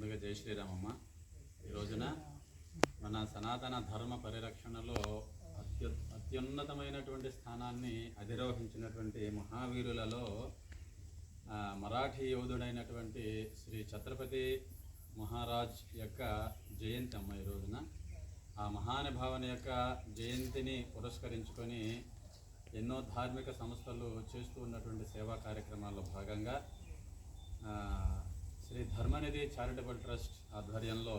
ముందుగా జై శ్రీరామమ్మ. ఈ రోజున మన సనాతన ధర్మ పరిరక్షణలో అత్యు అత్యున్నతమైనటువంటి స్థానాన్ని అధిరోహించినటువంటి మహావీరులలో మరాఠీ యోధుడైనటువంటి శ్రీ ఛత్రపతి మహారాజ్ యొక్క జయంతి అమ్మ ఈ రోజున. ఆ మహానుభావుని యొక్క జయంతిని పురస్కరించుకొని ఎన్నో ధార్మిక సంస్థలు చేస్తూ ఉన్నటువంటి సేవా కార్యక్రమాల్లో భాగంగా ధర్మనిధి చారిటబుల్ ట్రస్ట్ ఆధ్వర్యంలో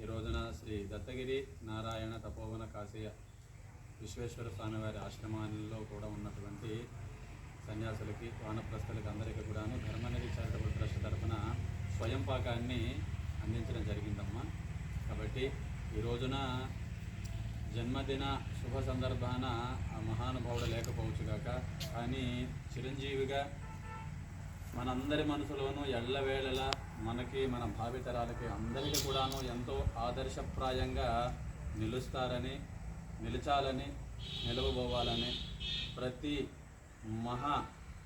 ఈ రోజున శ్రీ దత్తగిరి నారాయణ తపోవన కాశీయ విశ్వేశ్వర స్వామివారి ఆశ్రమాల్లో కూడా ఉన్నటువంటి సన్యాసులకి వానప్రస్థులకి అందరికీ కూడాను ధర్మనిధి చారిటబుల్ ట్రస్ట్ తరఫున స్వయం పాకాన్ని అందించడం జరిగిందమ్మా. కాబట్టి ఈ రోజున జన్మదిన శుభ సందర్భాన ఆ మహానుభావుడు లేకపోవచ్చుగాక కానీ చిరంజీవిగా మనందరి మనసులోనూ ఎల్లవేళలా మనకి మన భావితరాలకి అందరికీ కూడాను ఎంతో ఆదర్శప్రాయంగా నిలుస్తారని నిలిచాలని నిలవబోవాలని ప్రతి మహా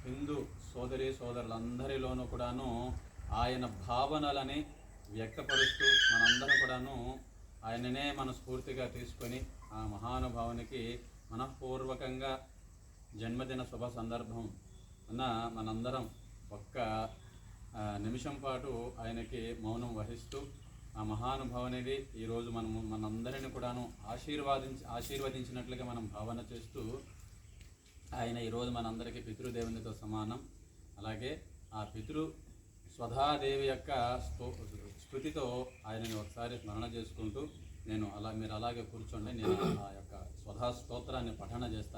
హిందూ సోదరి సోదరులందరిలోనూ కూడాను ఆయన భావనలని వ్యక్తపరుస్తూ మనందరం కూడాను ఆయననే మన స్ఫూర్తిగా తీసుకొని ఆ మహానుభావునికి మనఃపూర్వకంగా జన్మదిన శుభ సందర్భం అన్న మనందరం ఒక్క నిమిషం పాటు ఆయనకి మౌనం వహిస్తూ ఆ మహానుభావనేది ఈరోజు మనము మనందరిని కూడాను ఆశీర్వాదించి ఆశీర్వదించినట్లుగా మనం భావన చేస్తూ ఆయన ఈరోజు మనందరికీ పితృదేవునితో సమానం. అలాగే ఆ పితృ స్వధాదేవి యొక్క స్తు స్థుతితో ఆయనని ఒకసారి స్మరణ చేసుకుంటూ నేను అలా మీరు అలాగే కూర్చోండి నేను ఆ యొక్క స్వధా స్తోత్రాన్ని పఠన చేస్తాను.